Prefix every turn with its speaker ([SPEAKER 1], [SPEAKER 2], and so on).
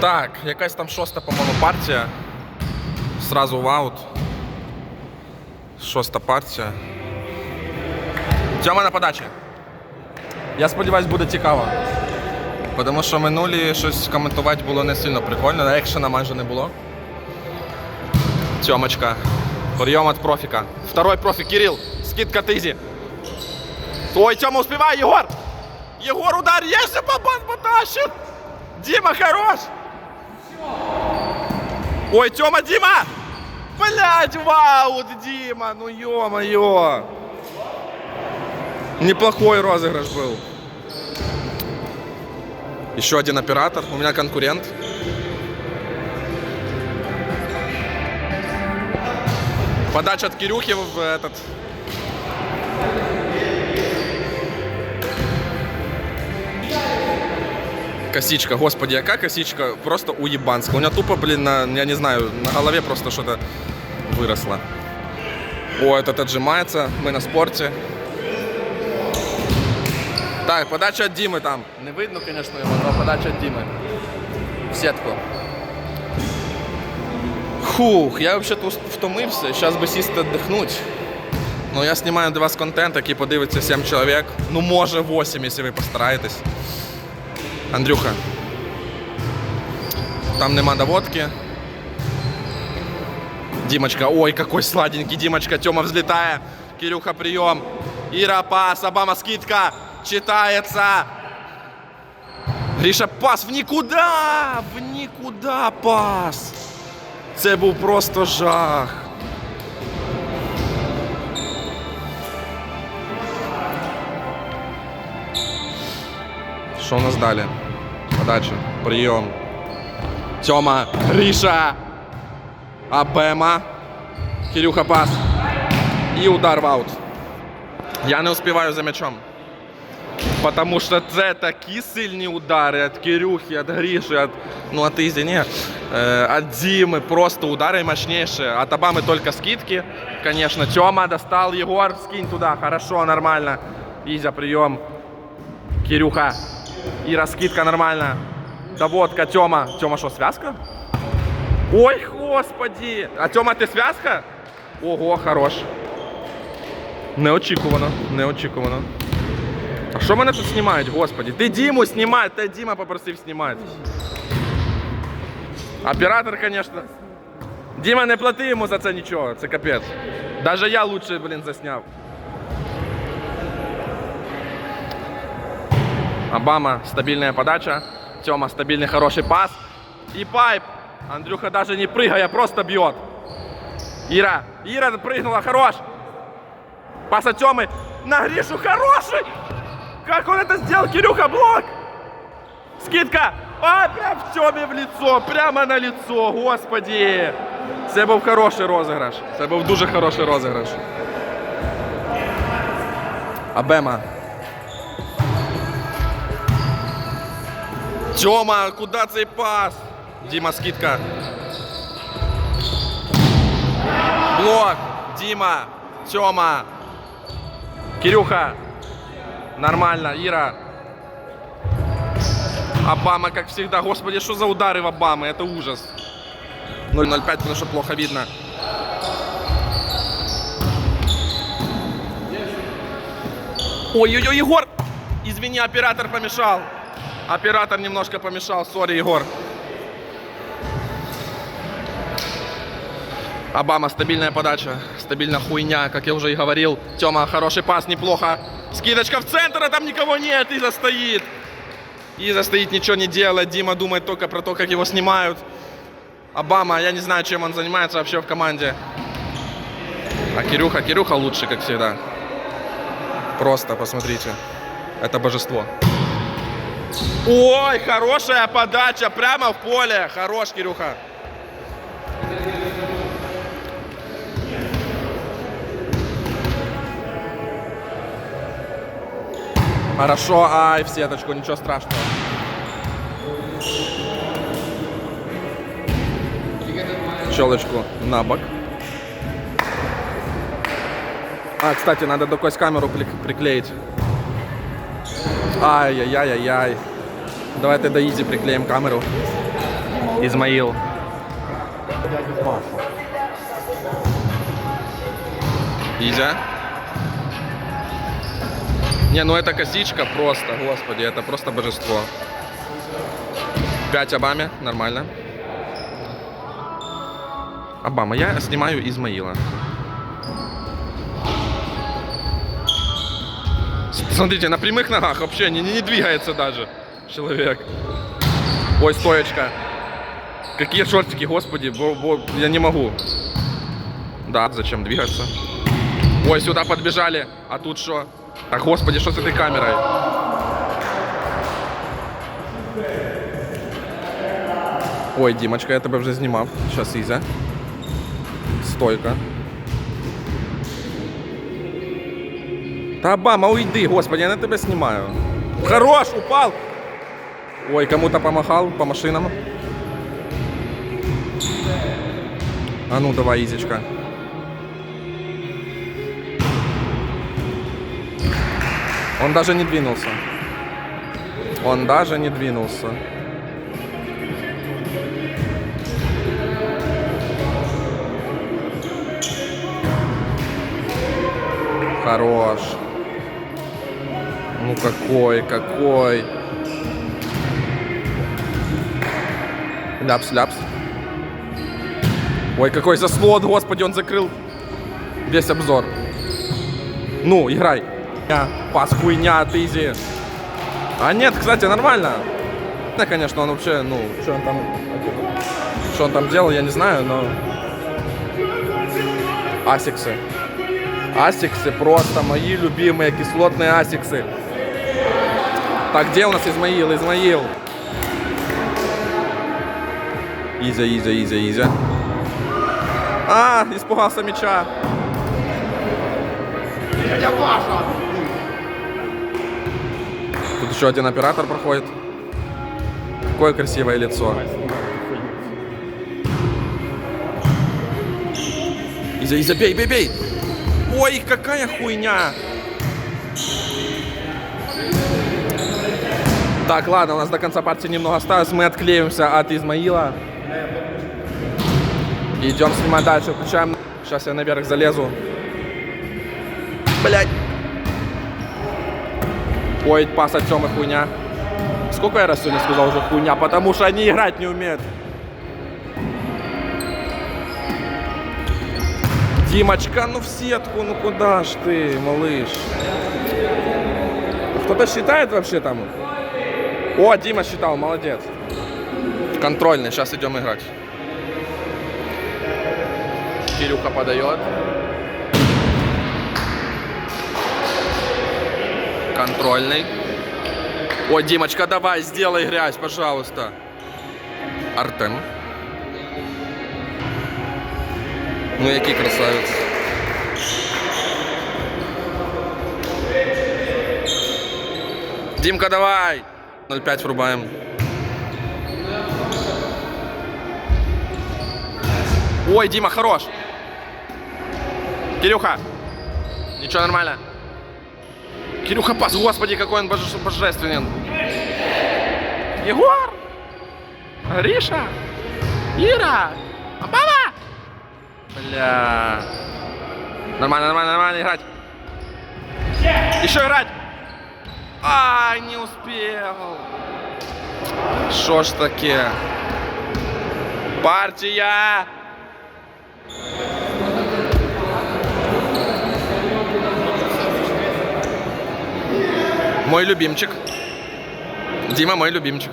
[SPEAKER 1] Так, якась там шоста, по-моєму, партія. Сразу в аут. Шоста партія. Тьома на подачі. Я сподіваюсь, буде цікаво. Тому що минулі щось коментувати було не сильно прикольно, екшена майже не було. Тьомочка. Прийом от профіка. Второй профік, Кирил. Скидка тизі. Ой, Тьома, успівай, Єгор! Єгор, удар, есть бабан потащит! Дима, хорош! Ой, Тёма, Дима! Блять, вау, Дима, ну ё-моё! Неплохой розыгрыш был. Еще один оператор, у меня конкурент. Подача от Кирюхи в этот... Косичка, господи, яка косичка просто уебанская. У меня тупо, блин, на, я не знаю, на голове просто что-то выросло. О, этот отжимается, мы на спорте. Так, подача от Димы там. Не видно, конечно, его, но подача от Димы. В сетку. Фух, я вообще-то ус- втомився, зараз би сісти віддихнути. Ну, я знімаю для вас контент, який подивиться 7 чоловік. Ну, може 8, якщо ви постараєтесь. Андрюха. Там нема доводки. Димочка, ой, какой сладенький Димочка. Тёма взлетая. Кирюха, прием. Ира, пас. Обама, скидка. Читается. Гриша, пас в никуда. В никуда пас. Це був просто жах. Що у нас далі? Подача. Прийом. Тьома. Гриша. Абема. Кирюха пас. І удар в аут. Я не успіваю за м'ячом. Потому що це такі сильні удари від Кирюхи, від Гріші, від, ну от Ізі, ні. Е, від Діми, просто удари мощнейшие. От Обами только скидки, конечно. Тёма достал, Егор, скинь туда, хорошо, нормально. Изя, прием. Кирюха. Ира, скидка нормально. Доводка, Тёма. Тёма что, связка? Ой, господи! А Тёма, ти связка? Ого, хорош. Неочікувано, неочікувано. А що мене тут знімають, господи? Ти Діму знімай, та Діма попросив знімати. Оператор, звісно. Діма, не плати йому за це нічого, це капець. Даже я лучше, блін, засняв. Обама, стабильная подача. Тёма, стабильный хороший пас. И пайп. Андрюха даже не прыгая, просто бьет. Ира, Ира прыгнула, хорош. Пас от Тёмы на Гришу, хороший. Как он это сделал, Кирюха, блок. Скидка. А, прям в Тёме в лицо, прямо на лицо, господи. Це був хороший розіграш. Це був дуже хороший розіграш. Абема. Тьома, куди цей пас? Діма, скидка. Блок. Дима. Тьома. Кирюха. Нормально. Ира. Обама, как всегда. Господи, что за удары в Обамы? Это ужас. 0.05, потому что плохо видно. Ой-ой-ой, Егор! Извини, оператор помешал. Оператор немножко помешал. Сори, Егор. Обама, стабильная подача, стабильная хуйня, как я уже и говорил. Тёма, хороший пас, неплохо. Скидочка в центр, а там никого нет, Иза стоит. Иза стоит, ничего не делает. Дима думает только про то, как его снимают. Обама, я не знаю, чем он занимается вообще в команде. А Кирюха, Кирюха лучше, как всегда. Просто посмотрите. Это божество. Ой, хорошая подача прямо в поле. Хорош, Кирюха. Хорошо, ай, в сеточку, ничего страшного. Щелочку на бок. А, кстати, надо до кость камеру при- приклеить. Ай-яй-яй-яй-яй. Давайте до Изи приклеим камеру. Измаил. Изя. Не, ну это косичка просто, господи, это просто божество. 5 Обаме, нормально. Обама, я снимаю Измаила. Смотрите, на прямых ногах вообще не, не, двигается даже человек. Ой, стоечка. Какие шортики, господи, бо- бо- я не могу. Да, зачем двигаться? Ой, сюда подбежали, а тут что? А господи, что с этой камерой? Ой, Димочка, я тебе вже знімав. Сейчас Ізя. Стойка. Та Обама, уйди, господи, я на тебе знімаю. Хорош, упал! Ой, кому-то помахал по машинам. А ну давай, Изечка. Он даже не двинулся. Он даже не двинулся. Хорош. Ну какой, какой. Ляпс, ляпс. Ой, какой заслон, господи, он закрыл весь обзор. Ну, играй. Пас хуйня от. А нет, кстати, нормально. Да, конечно, он вообще, ну, что он там... Что он там делал, я не знаю, но... Асиксы. Асиксы просто мои любимые кислотные асиксы. Так, где у нас Измаил? Измаил. Изя, Изя, Изя, Изя. А, испугался мяча. Тут еще один оператор проходит. Какое красивое лицо. Изя, Изя, бей, бей, бей! Ой, какая хуйня! Так, ладно, у нас до конца партии немного осталось. Мы отклеимся от Измаила. Идем снимать дальше. Включаем. Сейчас я наверх залезу. Блять. Ой, пас от Тёмы хуйня. Сколько я раз сегодня сказал уже хуйня? Потому что они играть не умеют. Димочка, ну в сетку, ну куда ж ты, малыш? Кто-то считает вообще там? О, Дима считал, молодец. Контрольный, сейчас идем играть. Кирюха подает. Контрольный. Ой, Димочка, давай, сделай грязь, пожалуйста. Артем. Ну, який красавець. Димка, давай! 0,5 врубаем. Ой, Дима, хорош! Кирюха! Ничего, нормально. Кирюха, пас, господи, какой он боже- божественен. Егор! Гриша! Ира! Папа! Бля. Нормально, нормально, нормально играть. Еще играть. Ай, не успел. Шо ж таке? Партия! Мой любимчик. Дима мой любимчик.